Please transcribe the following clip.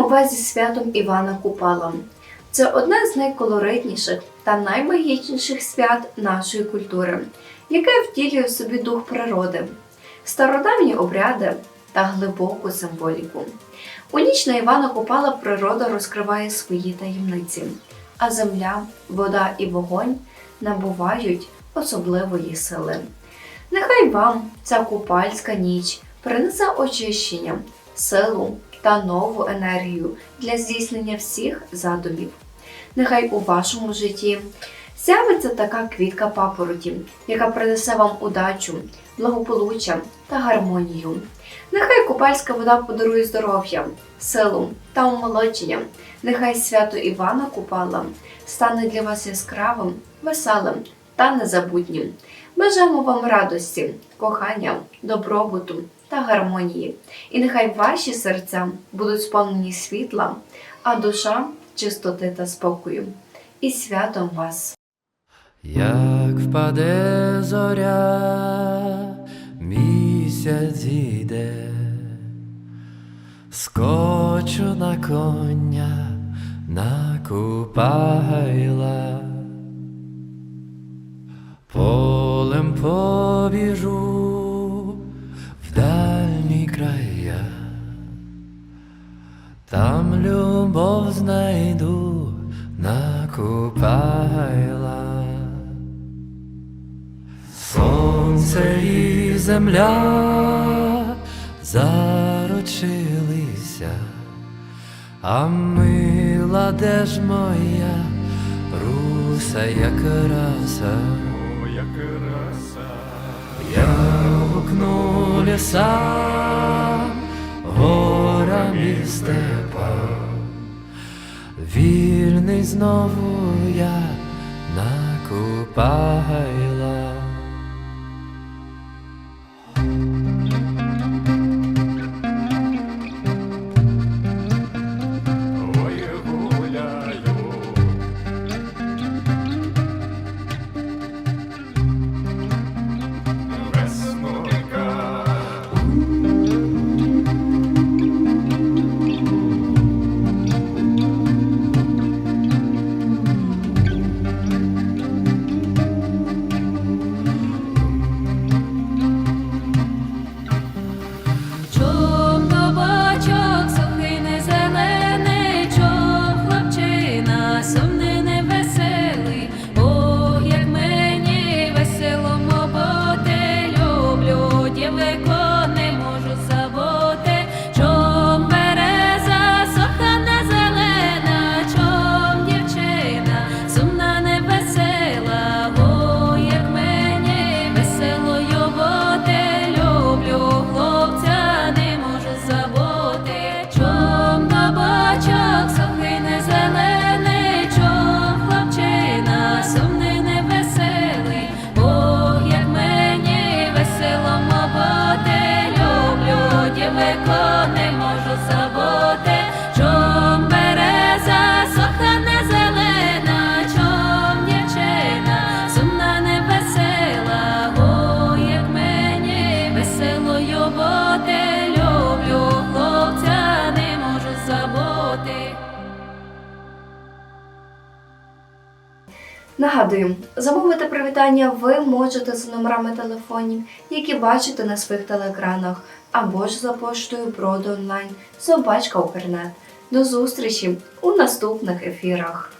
вас зі святом Івана Купала. Це одне з найколоритніших та наймагічніших свят нашої культури, яке втілює в собі дух природи, стародавні обряди та глибоку символіку. У ніч на Івана Купала природа розкриває свої таємниці, а земля, вода і вогонь набувають особливої сили. Нехай вам ця купальська ніч принесе очищення, силу та нову енергію для здійснення всіх задумів. Нехай у вашому житті з'явиться така квітка папороті, яка принесе вам удачу, благополуччя та гармонію. Нехай купальська вода подарує здоров'я, силу та омолодження. Нехай свято Івана Купала стане для вас яскравим, веселим та незабутнім. Бажаємо вам радості, кохання, добробуту та гармонії. І нехай ваші серця будуть сповнені світла, а душа чистоти та спокою. І святом вас! Як впаде зоря, місяць зійде, скочу на коня, на купайла, полем побіжу там любов знайду на купайла. Сонце і земля заручилися, а мила де ж моя руса як раса, Моя краса, я гукну лісам, і степа, вільний знову я на купайла. daleko Нагадую, замовити привітання ви можете за номерами телефонів, які бачите на своїх телеекранах, або ж за поштою Броди онлайн, собачка Укрнет. До зустрічі у наступних ефірах.